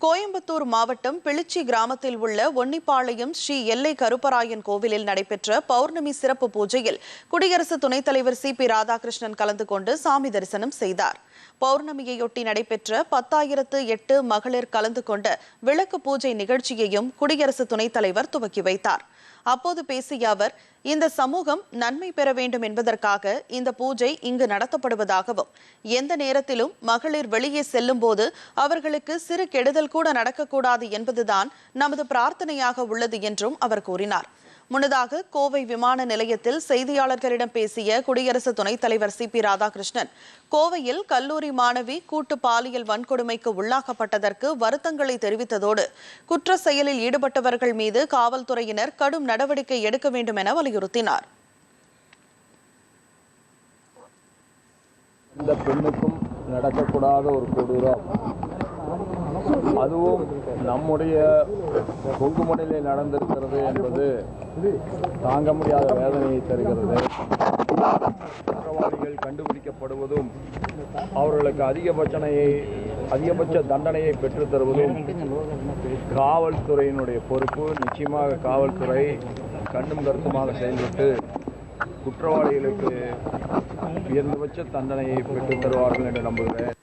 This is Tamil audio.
கோயம்புத்தூர் மாவட்டம் பிளிச்சி கிராமத்தில் உள்ள ஒன்னிப்பாளையம் ஸ்ரீ எல்லை கருப்பராயன் கோவிலில் நடைபெற்ற பௌர்ணமி சிறப்பு பூஜையில் குடியரசு துணைத் தலைவர் சி. பி. ராதாகிருஷ்ணன் கலந்து கொண்டு சாமி தரிசனம் செய்தார். பௌர்ணமியையொட்டி நடைபெற்ற பத்தாயிரத்து எட்டு மகளிர் கலந்து கொண்ட விளக்கு பூஜை நிகழ்ச்சியையும் குடியரசு துணைத் தலைவர் துவக்கி வைத்தார். அப்போது பேசிய அவர் இந்த சமூகம் நன்மை பெற வேண்டும் என்பதற்காக இந்த பூஜை இங்கு நடத்தப்படுவதாகவும் எந்த நேரத்திலும் மகளிர் வெளியே செல்லும் போது அவர்களுக்கு சிறு கெடுதல் கூட நடக்கக்கூடாது என்பதுதான் நமது பிரார்த்தனையாக உள்ளது என்றும் அவர் கூறினார். முன்னதாக கோவை விமான நிலையத்தில் செய்தியாளர்களிடம் பேசிய குடியரசு துணைத் தலைவர் சி. பி. ராதாகிருஷ்ணன் கோவையில் கல்லூரி மாணவி கூட்டு பாலியல் வன்கொடுமைக்கு உள்ளாக்கப்பட்டதற்கு வருத்தங்களை தெரிவித்ததோடு குற்ற செயலில் ஈடுபட்டவர்கள் மீது காவல்துறையினர் கடும் நடவடிக்கை எடுக்க வேண்டும் என வலியுறுத்தினார். இந்த பெண்ணுக்கும் நடக்கக்கூடாத ஒரு கொடூரம். அதுவும் நம்முடைய கொங்குமணிலே நடந்திருக்கிறது என்பது தாங்க முடியாத வேதனையை தருகிறது. குற்றவாளிகள் கண்டுபிடிக்கப்படுவதும் அவர்களுக்கு அதிகபட்சனையை அதிகபட்ச தண்டனையை பெற்றுத்தருவதும் காவல்துறையினுடைய பொறுப்பு. நிச்சயமாக காவல்துறை கண்ணும் கருத்துமாக செயல்பட்டு குற்றவாளிகளுக்கு உயர்ந்தபட்ச தண்டனையை பெற்றுத் தருவார்கள் என்று நம்புகிறேன்.